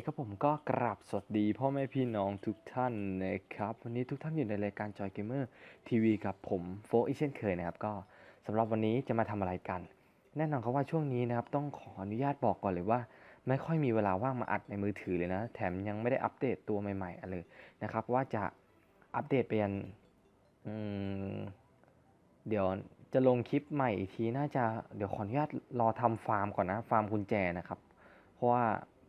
คครับผมก็กราบสวัสดีพ่อแม่พี่น้องทุกท่านนะครับ วันนี้ทุกท่านอยู่ในรายการจอยเกมเมอร์ทีวีกับผมโฟกอีเช่นเคยนะครับ ก็สำหรับวันนี้จะมาทำอะไรกัน แน่นอนครับว่าช่วงนี้นะครับ ต้องขออนุญาตบอกก่อนเลยว่า ไม่ค่อยมีเวลาว่างมาอัดในมือถือเลยนะ แถมยังไม่ได้อัปเดตตัวใหม่ๆอะไรเลยนะครับ ว่าจะอัปเดตไปยันเดี๋ยวจะลงคลิปใหม่อีกทีน่าจะเดี๋ยวขออนุญาตรอทำฟาร์มก่อนนะฟาร์มกุญแจนะครับ เพราะว่า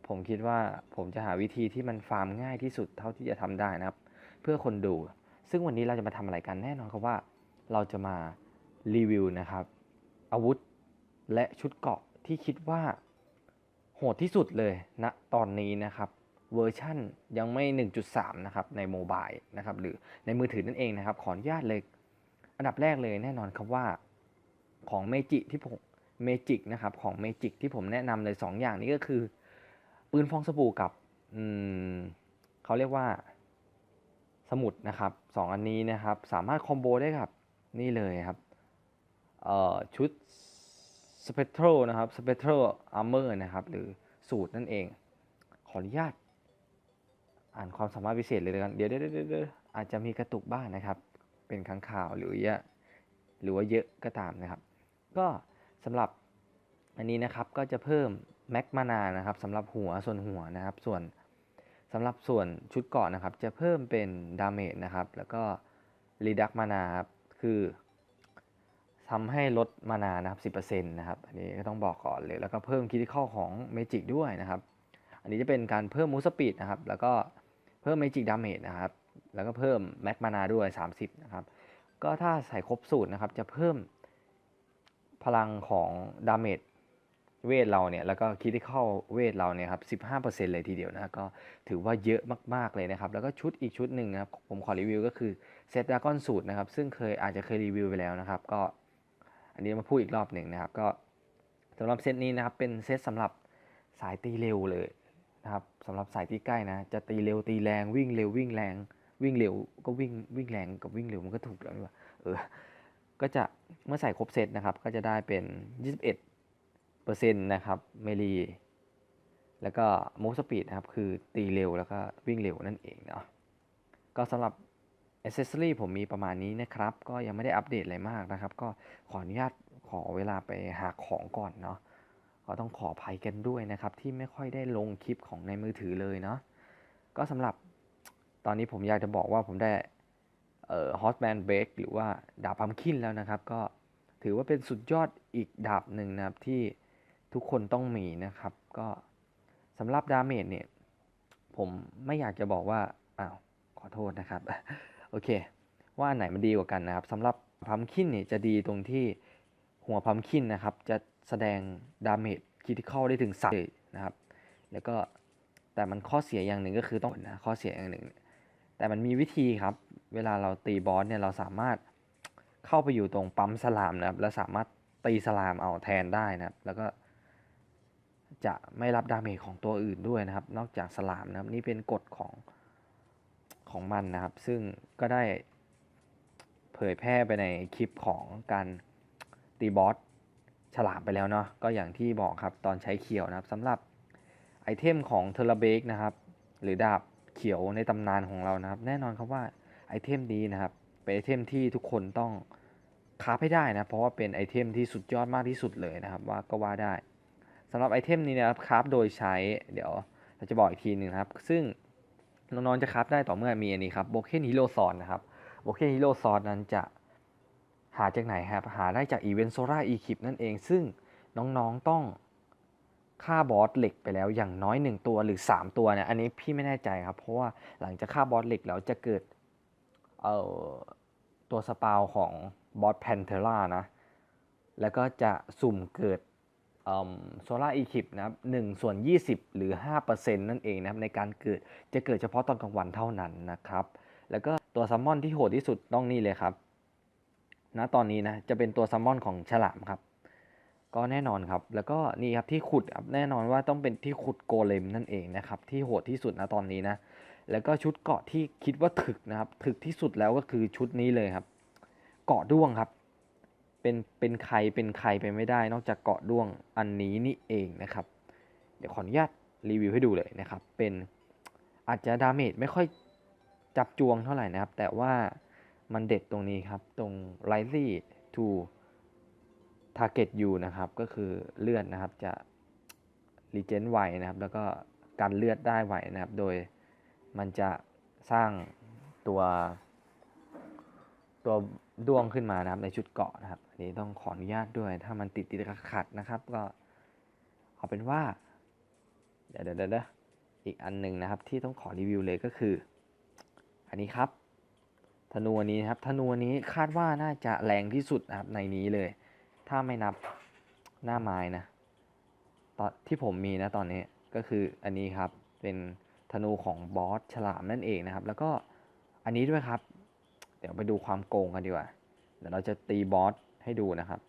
ผมคิดว่าผมจะหาวิธีที่มันฟาร์มง่ายที่สุดเท่าที่จะทำได้นะครับ เพื่อคนดู ซึ่งวันนี้เราจะมาทำอะไรกันแน่นอนครับว่า เราจะมารีวิวนะครับ อาวุธและชุดเกาะที่คิดว่า โหดที่สุดเลยณนะตอนนี้นะครับเวอร์ชั่นยังไม่ 1.3 นะครับ ในโมบายนะครับ หรือในมือถือนั่นเองนะครับ ขออนุญาตเลย อันดับแรกเลยแน่นอนครับว่าของเมจิที่ผมเมจิกนะครับ ของเมจิกที่ผมแนะนำเลย 2 อย่างนี้ก็คือ ปืนฟองสบู่กับอืมเขาเรียกว่า สมุดนะครับสองอันนี้นะครับ สามารถคอมโบได้กับนี่เลยครับเอ่อชุด Spectral นะครับ Spectral Armor นะครับ หรือสูตรนั่นเอง ขออนุญาต อ่านความสามารถพิเศษเลยกัน เดี๋ยวเดี๋ยวเดี๋ยวเดี๋ยวอาจจะมีกระตุกบ้างนะครับ เป็นครั้งข่าวหรือเยอะหรือว่าเยอะก็ตามนะครับ ก็สำหรับอันนี้นะครับก็จะเพิ่ม แม็กมานานะครับสำหรับหัวส่วนหัวนะครับ ส่วนสำหรับส่วนชุดเกาะนะครับ จะเพิ่มเป็นดาเมจนะครับ แล้วก็รีดักมานาครับคือทำให้ลดมานานะครับ10%นะครับ อันนี้ก็ต้องบอกก่อนเลย แล้วก็เพิ่มคิทิคอลของเมจิกด้วยนะครับ อันนี้จะเป็นการเพิ่มมูสปีดนะครับ แล้วก็เพิ่มเมจิกดาเมจนะครับ แล้วก็เพิ่มแม็กมานาด้วย 30 นะครับ ก็ถ้าใส่ครบสูตรนะครับ จะเพิ่มพลังของดาเมจ เวทเราเนี่ยแล้วก็คิทิคอลเวทเราเนี่ยครับ 15%เลยทีเดียวนะก็ถือว่าเยอะมากๆเลยนะครับ แล้วก็ชุดอีกชุดหนึ่งนะครับ ผมขอรีวิวก็คือเซตดากอนสูตรนะครับ ซึ่งเคยอาจจะเคยรีวิวไปแล้วนะครับ ก็อันนี้มาพูดอีกรอบหนึ่งนะครับ ก็สำหรับเซตนี้นะครับเป็นเซตสำหรับสายตีเร็วเลยนะครับสำหรับสายตีใกล้นะจะตีเร็วตีแรงวิ่งเร็ววิ่งแรง วิ่งเร็วก็วิ่งวิ่งแรงกับวิ่งเร็วมันก็ถูกแล้วนี่ว่าเออก็จะเมื่อใส่ครบเซตนะครับก็จะได้เป็น 21 เปอร์เซ็นต์นะครับเมลีแล้วก็โมสปีดนะครับคือตีเร็วแล้วก็วิ่งเร็วนั่นเองเนาะก็สำหรับอ c เซสซอรี่ผมมีประมาณนี้นะครับ ก็ยังไม่ได้อัปเดตอะไรมากนะครับ ก็ขออนุญาตขอเวลาไปหาของก่อนเนาะก็ต้องขออภัยกันด้วยนะครับ ที่ไม่ค่อยได้ลงคลิปของในมือถือเลยเนาะก็สำหรับตอนนี้ผมอยากจะบอกว่าผมได้เอ่อฮอตแมนเบรกหรือว่าดาบพัมคินแล้วนะครับ ก็ถือว่าเป็นสุดยอดอีกดาบหนึ่งนะครับที่ ทุกคนต้องมีนะครับ ก็สำหรับดาเมจเนี่ย ผมไม่อยากจะบอกว่าอ้าวขอโทษนะครับ โอเค ว่าอันไหนมันดีกว่ากันนะครับสำหรับพัมคินเนี่ยจะดีตรงที่หัวพัมคินนะครับ จะแสดงดาเมจคิทิคอลได้ถึงสามเลยนะครับ แล้วก็แต่มันข้อเสียอย่างหนึ่งก็คือต้องนะข้อเสียอย่างหนึ่ง แต่มันมีวิธีครับ เวลาเราตีบอสเนี่ยเราสามารถเข้าไปอยู่ตรงปั๊มสลามนะครับ แล้วสามารถตีสลามเอาแทนได้นะครับ แล้วก็ จะไม่รับดาเมจของตัวอื่นด้วยนะครับ นอกจากสลามนะครับนี่เป็นกฎของของมันนะครับ ซึ่งก็ได้เผยแพร่ไปในคลิปของการตีบอสฉลามไปแล้วเนาะก็อย่างที่บอกครับตอนใช้เขียวนะครับสำหรับไอเทมของเทเลเบกนะครับ หรือดาบเขียวในตำนานของเรานะครับ แน่นอนครับว่าไอเทมนี้นะครับเป็นไอเทมที่ทุกคนต้องคราให้ได้นะเพราะว่าเป็นไอเทมที่สุดยอดมากที่สุดเลยนะครับ ว่าก็ว่าได้ สำหรับไอเทมนี้นะครับคราฟโดยใช้เดี๋ยวเราจะบอกอีกทีหนึ่งครับ ซึ่งน้องๆจะคราฟได้ต่อเมื่อมีอันนี้ครับโบเคนฮีโร่ซอนนะครับโบเคนฮีโร่ซอนนั้นจะหาจากไหนครับหาได้จากอีเวนต์โซล่าอีคิปนั่นเอง ซึ่งน้องๆต้องฆ่าบอสเหล็กไปแล้วอย่างน้อย 1 ตัวหรือ 3 ตัวเนี่ยอันนี้พี่ไม่แน่ใจครับ เพราะว่าหลังจากฆ่าบอสเหล็กแล้วจะเกิดเอ่อตัวสปาวของบอสแพนเทล่านะ แล้วก็จะสุ่มเกิด โซล่าอีคิปนะครับ1ส่วน 20 หรือ 5%นั่นเองนะครับในการเกิดจะเกิดเฉพาะตอนกลางวันเท่านั้นนะครับ แล้วก็ตัวซัมมอนที่โหดที่สุดต้องนี่เลยครับณตอนนี้นะจะเป็นตัวซัมมอนของฉลามครับ ก็แน่นอนครับ แล้วก็นี่ครับที่ขุดครับแน่นอนว่าต้องเป็นที่ขุดโกเลมนั่นเองนะครับที่โหดที่สุดนะตอนนี้นะ แล้วก็ชุดเกาะที่คิดว่าถึกนะครับถึกที่สุดแล้วก็คือชุดนี้เลยครับ เกาะด้วงครับ เป็นเป็นใครเป็นใครไปไม่ได้ นอกจากเกาะด้วงอันนี้นี่เองนะครับ เดี๋ยวขออนุญาตรีวิวให้ดูเลยนะครับ เป็นอาจจะดาเมจไม่ค่อยจับจวงเท่าไหร่นะครับ แต่ว่ามันเด็ดตรงนี้ครับ ตรง r i s i to Target You นะครับ ก็คือเลือดนะครับจะรีเจนไวนะครับ แล้วก็กันเลือดได้ไวนะครับ โดยมันจะสร้างตัวตัว ดวงขึ้นมานะครับในชุดเกาะนะครับอันนี้ต้องขออนุญาตด้วย ถ้ามันติดติดขัดนะครับ ก็เอาเป็นว่า เดี๋ยวเดี๋ยวเดี๋ยวอีกอันหนึ่งนะครับที่ต้องขอรีวิวเลยก็คือ อันนี้ครับธนูนี้นะครับธนูนี้คาดว่าน่าจะแรงที่สุดนะครับในนี้เลย ถ้าไม่นับหน้าไม้นะตอนที่ผมมีนะตอนนี้ก็คืออันนี้ครับเป็นธนูของบอสฉลามนั่นเองนะครับ แล้วก็อันนี้ด้วยครับ เดี๋ยวไปดูความโกงกันดีกว่า เดี๋ยวเราจะตีบอสให้ดูนะครับ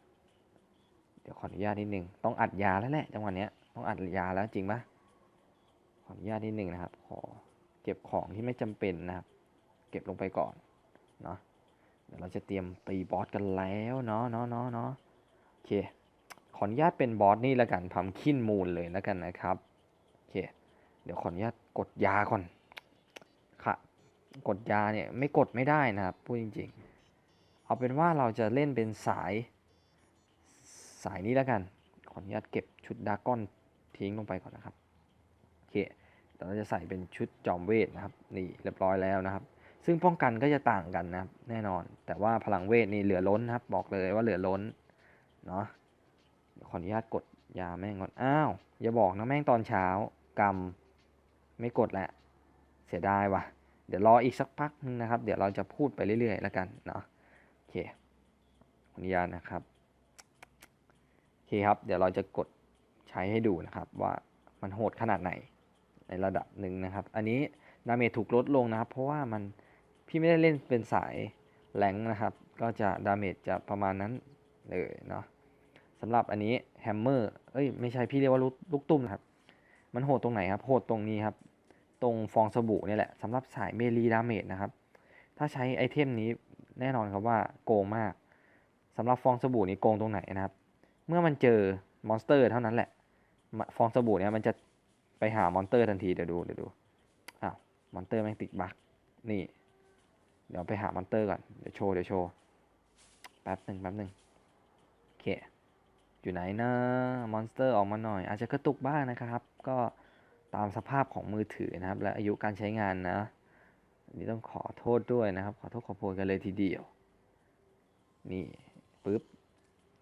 เดี๋ยวขออนุญาตนิดนึง ต้องอัดยาแล้วแหละจังหวะเนี้ยต้องอัดยาแล้วจริงปะขออนุญาตนิดนึงนะครับ ขอเก็บของที่ไม่จำเป็นนะครับ เก็บลงไปก่อนเนาะ เดี๋ยวเราจะเตรียมตีบอสกันแล้วเนาะเนาะเนาะเนาะโอเค ขออนุญาตเป็นบอสนี่แล้วกันพัมคินมูลเลยแล้วกันนะครับ โอเค เดี๋ยวขออนุญาตกดยาก่อน กดยาเนี่ยไม่กดไม่ได้นะครับพูดจริงๆ เอาเป็นว่าเราจะเล่นเป็นสายสายนี้แล้วกัน ขออนุญาตเก็บชุดดาก้อนทิ้งลงไปก่อนนะครับโอเคเราจะใส่เป็นชุดจอมเวทนะครับนี่เรียบร้อยแล้วนะครับ ซึ่งป้องกันก็จะต่างกันนะครับแน่นอน แต่ว่าพลังเวทนี่เหลือล้นนะครับ บอกเลยว่าเหลือล้นเนาะขออนุญาตกดยาแม่งก่อนอ้าวอย่าบอกนะแม่งตอนเช้ากรรมไม่กดแหละเสียดายว่ะ เดี๋ยวรออีกสักพักนึงนะครับ เดี๋ยวเราจะพูดไปเรื่อยๆแล้วกันเนาะโอเคขออนุญาตนะครับโอเคครับ เดี๋ยวเราจะกดใช้ให้ดูนะครับว่ามันโหดขนาดไหนในระดับหนึ่งนะครับ อันนี้ดาเมจถูกลดลงนะครับ เพราะว่ามันพี่ไม่ได้เล่นเป็นสายแรงนะครับ ก็จะดาเมจจะประมาณนั้นเลยเนาะสำหรับอันนี้แฮมเมอร์เอ้ยไม่ใช่พี่เรียกว่าลูกลูกตุ้มนะครับ มันโหดตรงไหนครับ โหดตรงนี้ครับ ตรงฟองสบู่นี่แหละสำหรับสายเมลีดาเมจนะครับ ถ้าใช้ไอเทมนี้แน่นอนครับว่าโกงมากสำหรับฟองสบู่นี้โกงตรงไหนนะครับ เมื่อมันเจอมอนสเตอร์เท่านั้นแหละ ฟองสบู่เนี่ยมันจะไปหามอนสเตอร์ทันทีเดี๋ยวดูเดี๋ยวดูอ้าวมอนสเตอร์แม่งติดบั๊กนี่ เดี๋ยวไปหามอนสเตอร์ก่อนเดี๋ยวโชว์เดี๋ยวโชว์แป๊บหนึ่งแป๊บหนึ่งโอเคอยู่ไหนนะมอนสเตอร์ออกมาหน่อย อาจจะกระตุกบ้างนะครับ ก็ ตามสภาพของมือถือนะครับ และอายุการใช้งานนะอันนี้ต้องขอโทษด้วยนะครับ ขอโทษขอโพยกันเลยทีเดียว นี่ปึ๊บ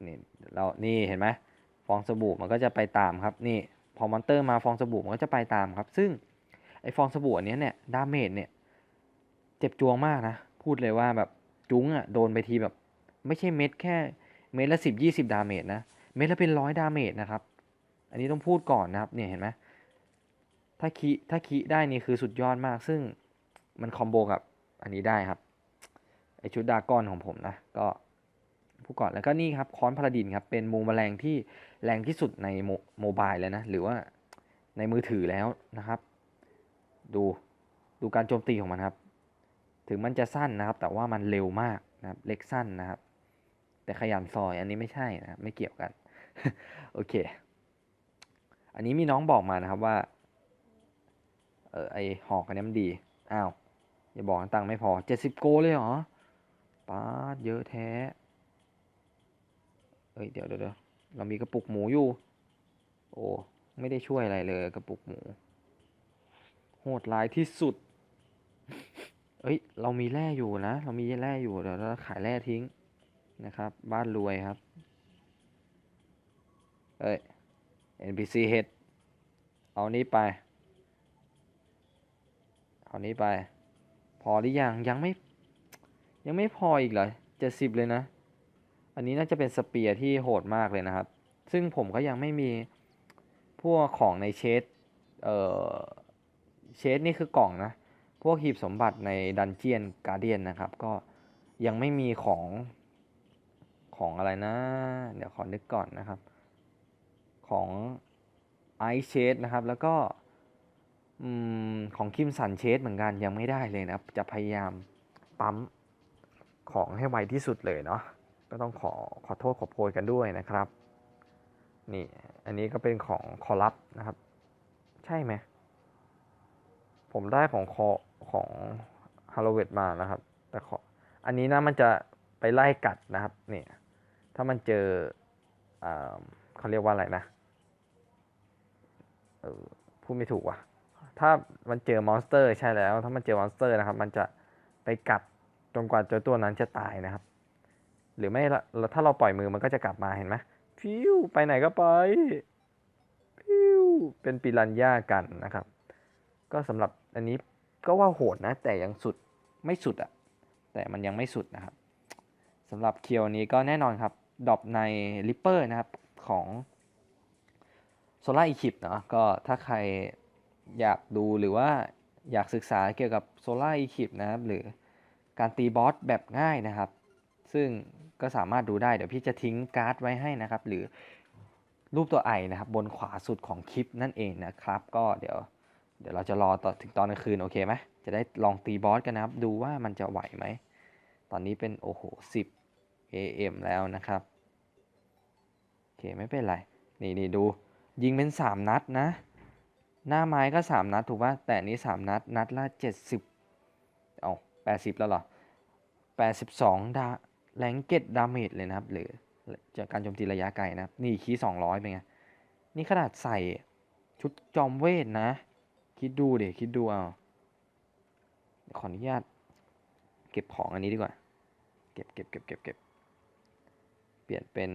นี่เรานี่เห็นไหมฟองสบู่มันก็จะไปตามครับนี่พอมอนเตอร์มาฟองสบู่มันก็จะไปตามครับ ซึ่งไอฟองสบู่อันเนี้ยเนี่ยดาเมจเนี่ยเจ็บจวงมากนะ พูดเลยว่าแบบจุ้งอะ่ะโดนไปทีแบบ ไม่ใช่เม็ดแค่เม็ดละสิบยี่สิบดาเมจนะ เม็ดละเป็นร้อยดาเมจนะครับ อันนี้ต้องพูดก่อนนะครับเนี่ยเห็นไหม ถ้าคีถ้าคีได้นี่คือสุดยอดมาก ซึ่งมันคอมโบกับอันนี้ได้ครับไอชุดดากอนของผมนะก็พูดก่อนแล้วก็นี่ครับค้อนพาราดินครับเป็นมูแมลงที่แรงที่สุดในโมโมบายแล้วนะหรือว่าในมือถือแล้วนะครับ ดูดูการโจมตีของมันครับ ถึงมันจะสั้นนะครับ แต่ว่ามันเร็วมากนะครับเล็กสั้นนะครับ แต่ขยันซอยอันนี้ไม่ใช่นะครับไม่เกี่ยวกัน โอเค อันนี้มีน้องบอกมานะครับว่า เออไอหอกอันนี้มันดี อ้าวอย่าบอกตังค์ไม่พอเจ็ดสิบโกเลยเหรอป้าเยอะแท้เอ้ยเดี๋ยวเดี๋ยวเรามีกระปุกหมูอยู่ โอ้ไม่ได้ช่วยอะไรเลยกระปุกหมู โหดร้ายที่สุด เอ้ย เรามีแร่อยู่นะ เรามีแร่อยู่เดี๋ยวเราขายแร่ทิ้งนะครับ บ้านรวยครับ เอ้ย NPC เฮดเอานี้ไป อานี้ไป พอหรือยังยังไม่ ยังไม่พออีกเหรอเจ็ดสิบเลยนะ อันนี้น่าจะเป็นสเปียร์ที่โหดมากเลยนะครับ ซึ่งผมก็ยังไม่มีพวกของในเชดเอ่อเชดนี่คือกล่องนะ พวกหีบสมบัติในดันเจียนการเดียนนะครับ ก็ยังไม่มีของของอะไรนะ เดี๋ยวขอนึกก่อนนะครับ ของไอเชดนะครับ แล้วก็ อของคิมสันเชดเหมือนกันยังไม่ได้เลยนะครับ จะพยายามปั๊มของให้ไวที่สุดเลยเนาะก็ต้องขอขอโทษขอโพยกันด้วยนะครับ นี่อันนี้ก็เป็นของคอลับนะครับ ใช่ไหมผมได้ของคอของฮาโลเวดมานะครับ แต่ขออันนี้นะมันจะไปไล่กัดนะครับเนี่ยถ้ามันเจออ่าเขาเรียกว่าอะไรนะเออพูดไม่ถูกว่ะ ถ้ามันเจอมอนสเตอร์ใช่แล้ว ถ้ามันเจอมอนสเตอร์นะครับ มันจะไปกัดจนกว่าเจอตัวนั้นจะตายนะครับ หรือไม่ละถ้าเราปล่อยมือมันก็จะกลับมาเห็นไหมฟิวไปไหนก็ไปฟิวเป็นปิรันย่ากันนะครับ ก็สำหรับอันนี้ก็ว่าโหดนะ แต่ยังสุดไม่สุดอะแต่มันยังไม่สุดนะครับสำหรับเคียวนี้ก็แน่นอนครับดอปในริปเปอร์นะครับของโซล่าอีคิปเนาะก็ถ้าใคร อยากดูหรือว่าอยากศึกษาเกี่ยวกับโซล่าอีคิปนะครับ หรือการตีบอสแบบง่ายนะครับ ซึ่งก็สามารถดูได้เดี๋ยวพี่จะทิ้งการ์ดไว้ให้นะครับ หรือรูปตัวไอนะครับ บนขวาสุดของคลิปนั่นเองนะครับ ก็เดี๋ยวเดี๋ยวเราจะรอต่อถึงตอนกลางคืนโอเคไหมจะได้ลองตีบอสกันนะครับ ดูว่ามันจะไหวไหม ตอนนี้เป็นโอ้โห10 AM แล้วนะครับโอเคไม่เป็นไร นี่นี่ดูยิงเป็น 3 นัดนะ หน้าไม้ก็ 3 นัดถูกป่ะแต่นี้ 3 นัด นัดละ 70เอา80 แล้วเหรอ 82 ดาแรงเก็ตดาเมจเลยนะครับหรือจากการโจมตีระยะไกลนะครับ นี่คี200 เป็นไง นี่ขนาดใส่ชุดจอมเวทนะ คิดดูเดี๋ยวคิดดูเอาขออนุญาต เก็บของอันนี้ดีกว่า เก็บเก็บเก็บเก็บเก็บเปลี่ยนเป็น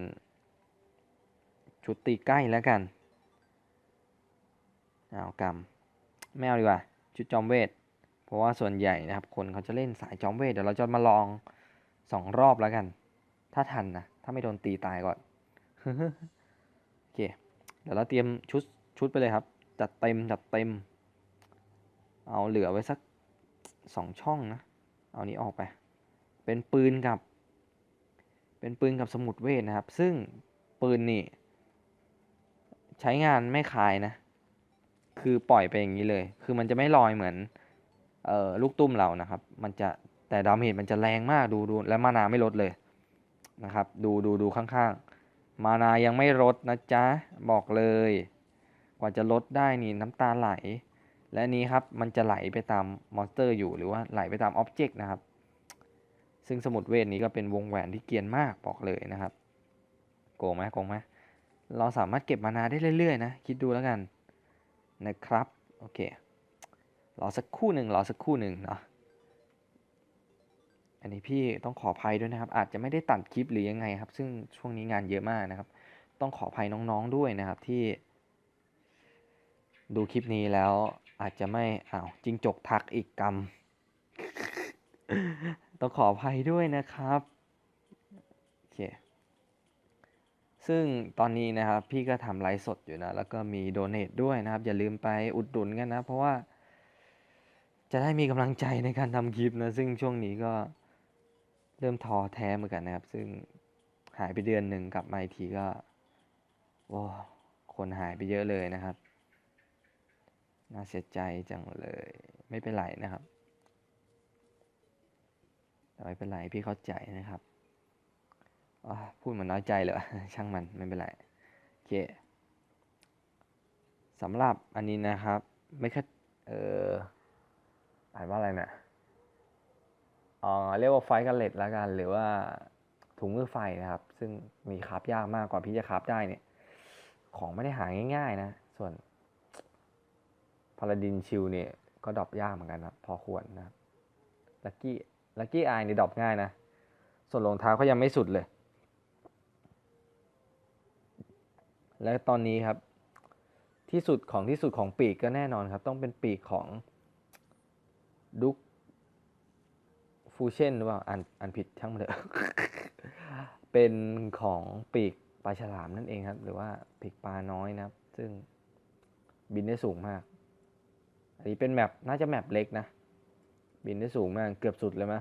ชุดตีใกล้แล้วกัน เอากำไม่เอาดีกว่า ชุดจอมเวท เพราะว่าส่วนใหญ่นะครับ คนเขาจะเล่นสายจอมเวท เดี๋ยวเราจะมาลองสองรอบแล้วกัน ถ้าทันนะ ถ้าไม่โดนตีตายก่อน โอเค เดี๋ยวเราเตรียมชุดชุดไปเลยครับ จัดเต็มจัดเต็ม เอาเหลือไว้สักสองช่องนะ เอานี้ออกไป เป็นปืนกับ เป็นปืนกับสมุดเวทนะครับ ซึ่งปืนนี่ ใช้งานไม่คายนะ คือปล่อยไปอย่างนี้เลย คือมันจะไม่ลอยเหมือนเอ่อลูกตุ้มเรานะครับ มันจะแต่ดาเมจมันจะแรงมากดูดูและมานาไม่ลดเลยนะครับ ดูดูดูข้างๆ มานายังไม่ลดนะจ๊ะบอกเลย กว่าจะลดได้นี่น้ำตาไหล และนี้ครับมันจะไหลไปตามมอนสเตอร์อยู่หรือว่าไหลไปตามอ็อบเจกต์นะครับ ซึ่งสมุดเวทนี้ก็เป็นวงแหวนที่เกียนมากบอกเลยนะครับ โกงไหมโกงไหมเราสามารถเก็บมานาได้เรื่อยๆนะ คิดดูแล้วกัน นะครับ โอเค รอสักคู่หนึ่งรอสักคู่หนึ่งเนาะ อันนี้พี่ต้องขออภัยด้วยนะครับ อาจจะไม่ได้ตัดคลิปหรือยังไงครับ ซึ่งช่วงนี้งานเยอะมากนะครับ ต้องขออภัยน้องๆด้วยนะครับที่ ดูคลิปนี้แล้วอาจจะไม่อ้าวจิงจกทักอีกกรรม ต้องขออภัยด้วยนะครับ โอเค ซึ่งตอนนี้นะครับพี่ก็ทำไลฟ์สดอยู่นะ แล้วก็มีโดเน a ด้วยนะครับ อย่าลืมไปอุดหนุนกันนะ เพราะว่า จะได้มีกำลังใจในการทำคลิปนะ ซึ่งช่วงนี้ก็เริ่มท้อแท้เหมือนกันนะครับ ซึ่งหายไปเดือนหนึ่งกลับมาอีกทีก็โอ้คนหายไปเยอะเลยนะครับ น่าเสียใจจังเลย ไม่เป็นไรนะครับแต่ไม่เป็นไรพี่เข้าใจนะครับ พูดเหมันน้อยใจเลยช่างมันไม่เป็นไรโอเคสำหรับอันนี้นะครับไม่ค่เอออ่านว่าอะไรเนี่ยอ๋อเรียกว่าไฟกันเลตแล้วกัน หรือว่าถุงมือไฟนะครับ ซึ่งมีคราฟยากมากกว่าพี่จะคราฟได้เนี่ย ของไม่ได้หาง่ายๆนะ ส่วนพาราดินชิลเนี่ยก็ดรอปยากเหมือนกันนะพอควรนะลักกี้ลักกี้ไอเนี่ยดรอปง่ายนะ ส่วนรองเท้าเขายังไม่สุดเลย และตอนนี้ครับ ที่สุดของที่สุดของปีกก็แน่นอนครับ ต้องเป็นปีกของดุกฟูเชนหรือเปล่าอ่านอ่านผิดช่างมันเถอะเป็นของปีกปลาฉลามนั่นเองครับ หรือว่าปีกปลาน้อยนะครับ ซึ่งบินได้สูงมาก อันนี้เป็นแมปน่าจะแมปเล็กนะ บินได้สูงมาก เกือบสุดเลยมะ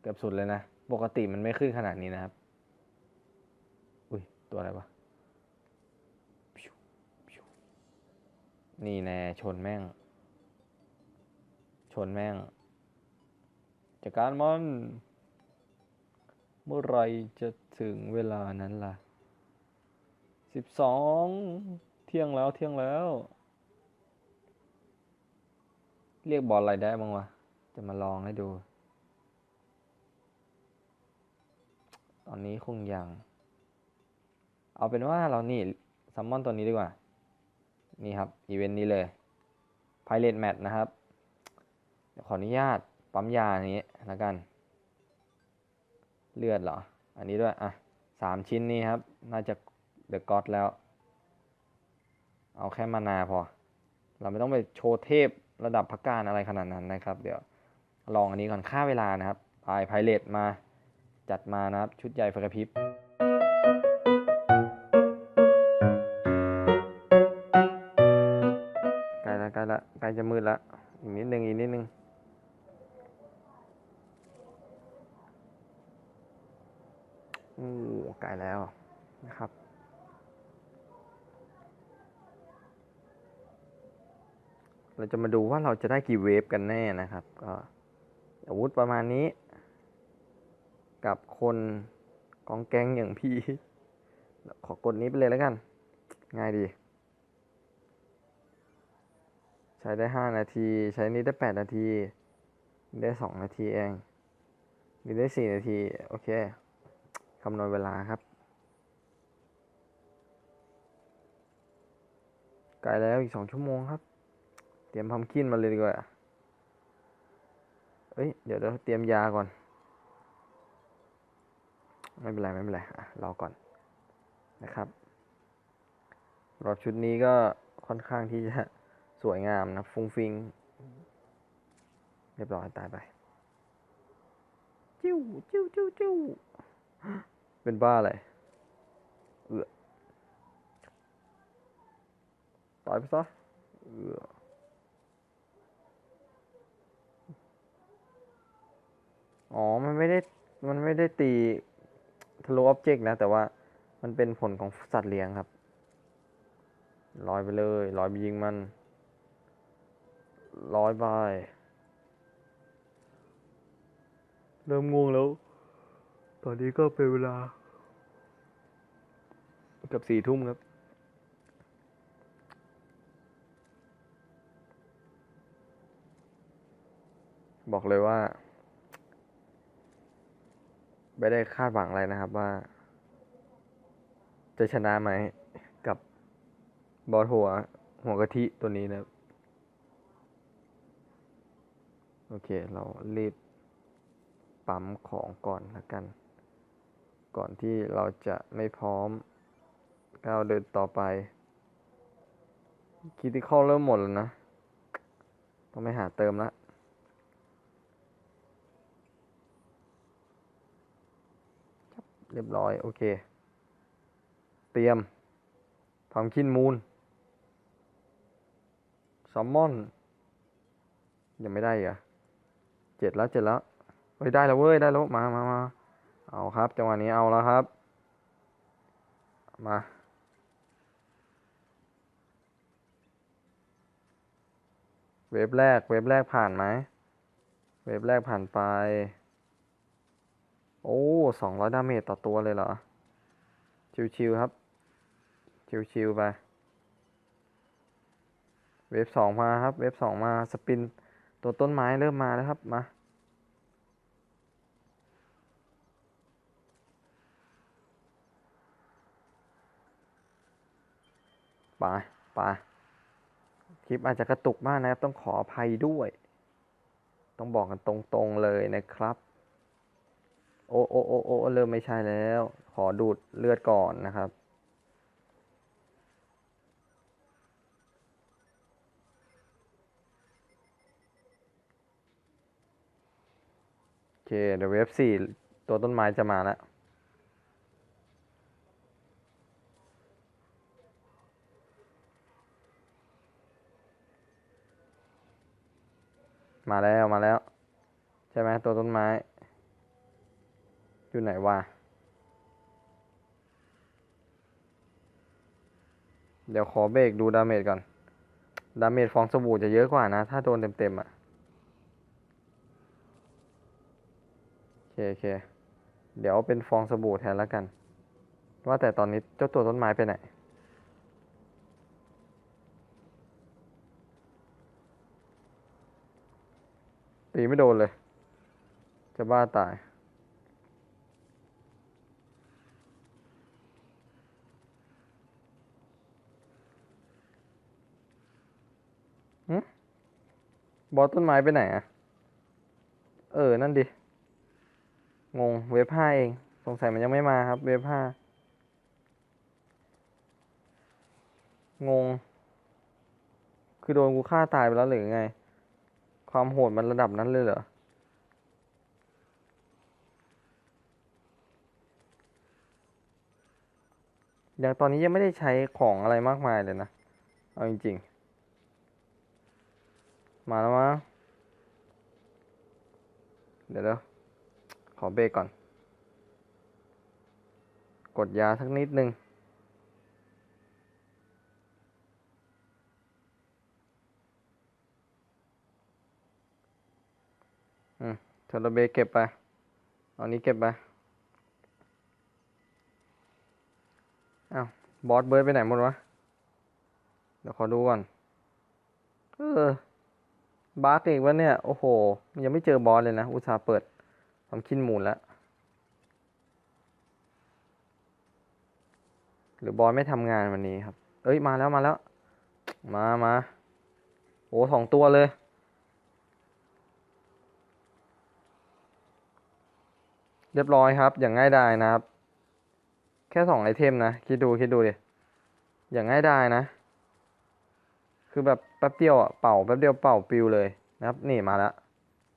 เกือบสุดเลยนะ ปกติมันไม่ขึ้นขนาดนี้นะครับ อุ้ย ตัวอะไรวะพิวพิว นี่แน่ชนแม่ง ชนแม่งจัดการมันเมื่อไรจะถึงเวลานั้นล่ะสิบสองเที่ยงแล้วเที่ยงแล้ว เรียกบอลอะไรได้บ้างวะ จะมาลองให้ดู ตอนนี้คงยัง เอาเป็นว่าเรานี่ซัมมอนตัวนี้ดีกว่า นี่ครับอีเวนต์นี้เลย Pilot Match นะครับเดี๋ยวขออนุญาตปั๊มยาอันนี้แล้วกัน เลือดเหรอ อันนี้ด้วย อะสามชิ้นนี้ครับ น่าจะเดอะก็อดแล้ว เอาแค่มานาพอ เราไม่ต้องไปโชว์เทพระดับพักการอะไรขนาดนั้นนะครับ เดี๋ยวลองอันนี้ก่อนค่าเวลานะครับไปไพเรตมาจัดมานะครับ ชุดใหญ่ไฟกระพริบ ละใกล้จะมืดละอีกนิดนึงอีกนิดนึงโอ้ใกล้แล้วนะครับ เราจะมาดูว่าเราจะได้กี่เวฟกันแน่นะครับ ก็อาวุธประมาณนี้ กับคนกองแกงอย่างพี่ ขอกดนี้ไปเลยแล้วกัน ง่ายดี ใช้ได้ 5 นาที ใช้นี้ได้ 8 นาที ได้ 2 นาทีเองนี่ได้ 4 นาที โอเค คำนวณเวลาครับ ไกลแล้วอีก 2 ชั่วโมงครับ เตรียมพัมคินมาเลยดีกว่าเอ้ย เดี๋ยวเราเตรียมยาก่อน ไม่เป็นไร ไม่เป็นไรอะรอก่อนนะครับรถชุดนี้ก็ค่อนข้างที่จะ สวยงามนะ ฟุ้งฟิงเรียบร้อยตายไป จิ้วจิ้วจิ้วจิ้วเป็นบ้าอะไรเอือตายไปซะเอืออ๋อ มันไม่ได้ มันไม่ได้ตีทะลุอ็อบเจกต์นะ แต่ว่ามันเป็นผลของสัตว์เลี้ยงครับ ลอยไปเลย ลอยไปยิงมัน ลอยไปเริ่มง่วงแล้ว ตอนนี้ก็เป็นเวลาเกับสี่ทุ่มครับ บอกเลยว่า ไม่ได้คาดหวังอะไรนะครับว่า จะชนะไหมกับบอสหัว หัวกะทิตัวนี้นะครับ โอเค เรารีบปั๊มของก่อนละกัน ก่อนที่เราจะไม่พร้อมก้าวเดินต่อไปคิดที่เข้าเริ่มหมดแล้วนะ ต้องไปหาเติมละเรียบร้อย โอเค เตรียมพัมคินมูนซัมมอน ยังไม่ได้เหรอ เจ็ดแล้วเจ็ดแล้วเฮ้ยได้แล้วเว้ยได้แล้วมามามาเอาครับจังหวะนี้เอาแล้วครับ มาเวฟแรกเวฟแรกผ่านไหมเวฟแรกผ่านไป โอ้สองร้อยดาเมจต่อตัวเลยเหรอ ชิวๆครับ ชิวๆไป เวฟสองมาครับ เวฟสองมาสปิน ตัวต้นไม้เริ่มมาแล้วครับ มา ไปไปคลิปอาจจะกระตุกมากนะครับ ต้องขออภัยด้วย ต้องบอกกันตรงๆเลยนะครับ โอ้โอ้โอ้โอ้เริ่มไม่ใช่แล้ว ขอดูดเลือดก่อนนะครับ เค เดี๋ยวเวฟสี่ตัวต้นไม้จะมาแล้วมาแล้วมาแล้ว ใช่ไหมตัวต้นไม้ อยู่ไหนวะเดี๋ยวขอเบรกดูดาเมจก่อน ดาเมจฟองสบู่จะเยอะกว่านะ ถ้าโดนเต็มๆอะ่ะ เคโอเค เดี๋ยวเป็นฟองสบู่แทนแล้วกัน ว่าแต่ตอนนี้เจ้าตัวต้นไม้ไปไหน ตีไม่โดนเลย จะบ้าตายบอสต้นไม้ไปไหนอะเออ นั่นดิ งง เวฟห้าเอง สงสัยมันยังไม่มาครับ เวฟห้างง คือโดนกูฆ่าตายไปแล้วหรือไง ความโหดมันระดับนั้นเลยเหรอ อย่างตอนนี้ยังไม่ได้ใช้ของอะไรมากมายเลยนะ เอาจริงๆ มาแล้วมั้งเดี๋ยวเดี๋ยว ขอเบรกก่อน กดยาสักนิดนึง อืมเทอร์เบกเก็บไปเอานี้เก็บไปอ้าวบอสเบิร์ดไปไหนหมดวะ เดี๋ยวขอดูก่อน เออบั๊กอีกวะเนี่ย โอ้โห ยังไม่เจอบอสเลยนะ อุตส่าห์เปิด ทำคินมูลแล้วหรือบอสไม่ทำงานวันนี้ครับ เอ้ยมาแล้วมาแล้ว มามาโอ้สองตัวเลย เรียบร้อยครับ อย่างง่ายดายนะครับ แค่สองไอเทมนะ คิดดูคิดดูดิ อย่างง่ายดายนะ คือแบบแป๊บเดียวอะเป่าแป๊บเดียวเป่าปิวเลยนะครับ นี่มาแล้ว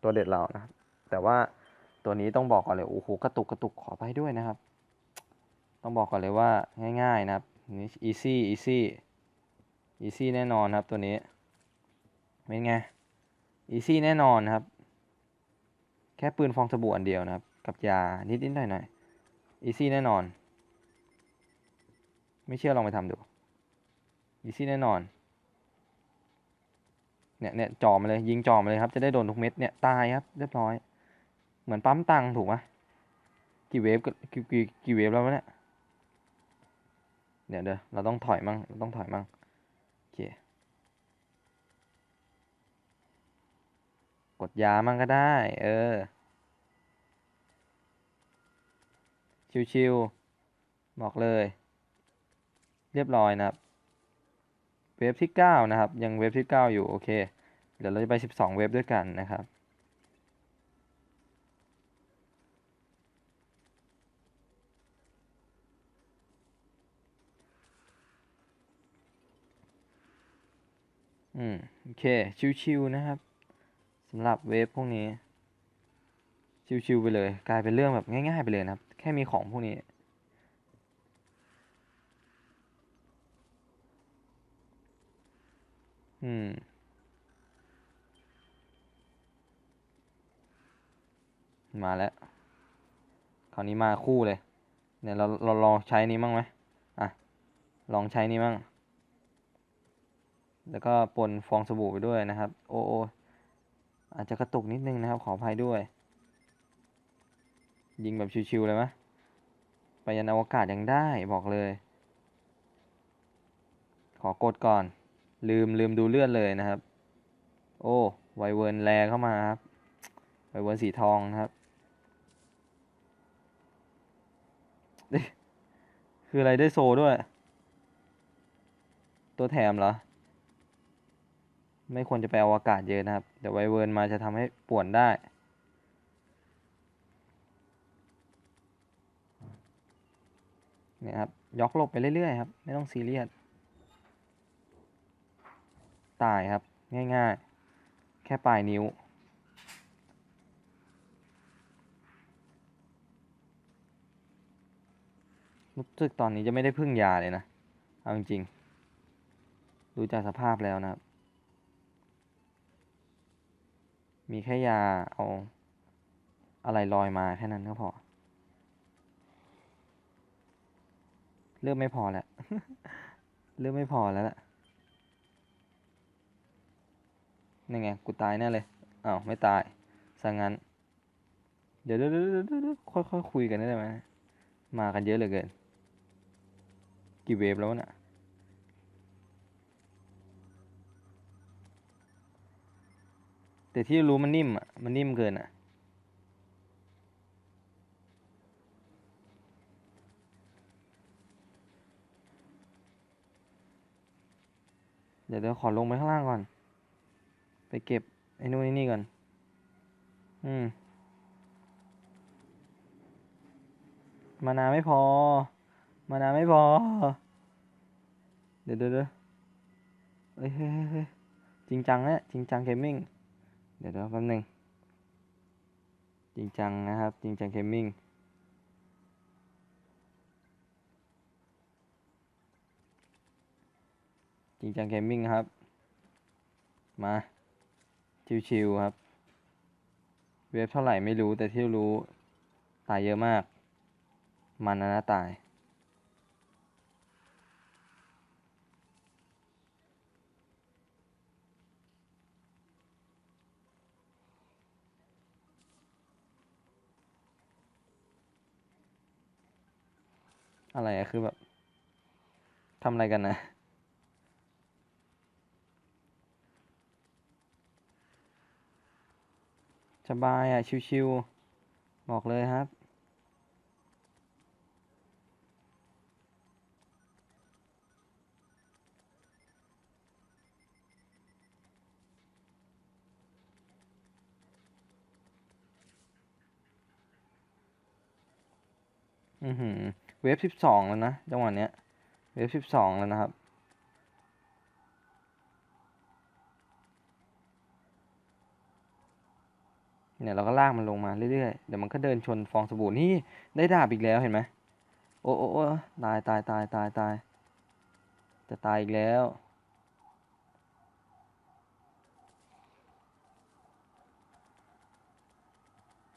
ตัวเด็ดเรานะ แต่ว่า ตัวนี้ต้องบอกก่อนเลยโอ้โหกระตุกกระตุกขอไปด้วยนะครับ ต้องบอกก่อนเลยว่าง่ายๆนะครับนี่ easy easy easy แน่นอนครับตัวนี้เป็นไง easy แน่นอนครับ แค่ปืนฟองสบู่อันเดียวนะครับ กับยานิดนิดหน่อยหน่อย easy แน่นอน ไม่เชื่อลองไปทำดู easy แน่นอนเนี่ยเนี่ยจ่อมาเลยยิงจ่อมาเลยครับ จะได้โดนทุกเม็ดเนี่ยตายครับเรียบร้อย เหมือนปั๊มตังค์ถูกไหมกี่เวฟก็กี่กี่กี่เวฟแล้ววะเนี่ยเดี๋ยวเดี๋ยวเราต้องถอยมั่งเราต้องถอยมั่งโอเคกดยามั่งก็ได้ เออ ชิวๆบอกเลย เรียบร้อยนะครับ เวฟที่เก้านะครับ ยังเวฟที่เก้าอยู่ โอเค เดี๋ยวเราจะไปสิบสองเวฟด้วยกันนะครับ อืมโอเค ชิวๆนะครับสำหรับเวฟพวกนี้ ชิวๆไปเลย กลายเป็นเรื่องแบบง่ายๆไปเลยนะครับ แค่มีของพวกนี้ อืมมาแล้ว คราวนี้มาคู่เลย เนี่ยเราเราลองใช้นี้มั่งไหมอะ ลองใช้นี้มั่ง แล้วก็ปนฟองสบู่ไปด้วยนะครับ โอ้โออาจจะกระตุกนิดนึงนะครับ ขออภัยด้วย ยิงแบบชิวๆเลยไหมไปยันอวกาศยังได้บอกเลย ขอกดก่อน ลืมลืมดูเลือดเลยนะครับ โอ้ไวเวิร์นแรเข้ามาครับไวเวิร์นสีทองนะครับเอ๊ะคืออะไรได้โซด้วย ตัวแถมเหรอ ไม่ควรจะไปอวกาศเยอะนะครับ เดี๋ยวไวเวิร์นมาจะทำให้ป่วนได้ เนี่ยครับยกลบไปเรื่อยๆครับ ไม่ต้องซีเรียส ตายครับ ง่ายๆ แค่ปลายนิ้ว รู้สึกตอนนี้จะไม่ได้พึ่งยาเลยนะ เอาจริงๆ ดูจากสภาพแล้วนะครับ มีแค่ยาเอาอะไรลอยมาแค่นั้นก็พอ เริ่มไม่พอแล้ว เริ่มไม่พอแล้วล่ะนี่ไง กูตายแน่เลยอ้าวไม่ตายซะงั้น เดี๋ยวเดี๋ยวเดี๋ยวเดี๋ยวค่อยค่อยคุยกันได้ไหม มากันเยอะเหลือเกิน กี่เวฟแล้วน่ะ แต่ที่รู้มันนิ่มอะ มันนิ่มเกินอะ เดี๋ยวเดี๋ยวขอลงไปข้างล่างก่อน ไปเก็บไอ้นู่นไอ้นี่ก่อน อืม มานาไม่พอ มานาไม่พอ เดี๋ยวเดี๋ยวเดี๋ยวเฮ้ยเฮ้ยเฮ้ยจริงจังนะจริงจังเกมมิ่ง เดี๋ยวเดี๋ยวแป๊บหนึง จริงจังนะครับ จริงจังเกมมิ่งจริงจังเกมมิ่งครับ มา ชิวๆครับ เวฟเท่าไหร่ไม่รู้แต่ที่รู้ ตายเยอะมาก มันนะนะตาย อะไรอะคือแบบทำอะไรกันนะ สบายอะชิวๆบอกเลยครับอือหือ เวฟสิบสองแล้วนะจังหวะเนี้ย เวฟสิบสองแล้วนะครับ เนี่ยเราก็ลากมันลงมาเรื่อยๆ เดี๋ยวมันก็เดินชนฟองสบู่นี่ได้ดาบอีกแล้วเห็นไหมโอ้โอ้ตายตายตายตายตายจะตายอีกแล้ว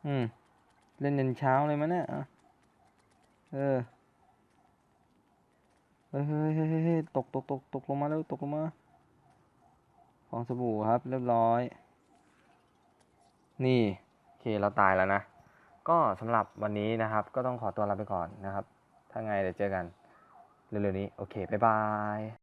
อืม เล่นยันเช้าเลยมั้ยเนี่ย เออเฮ้ยเฮ้ยเฮ้ยตกตกตกตกลงมาแล้วตกลงมาฟองสบู่ครับ เรียบร้อย นี่โอเคเราตายแล้วนะ ก็สำหรับวันนี้นะครับ ก็ต้องขอตัวลาไปก่อนนะครับ ถ้าไงเดี๋ยวเจอกันเร็วๆนี้ โอเค บ๊ายบาย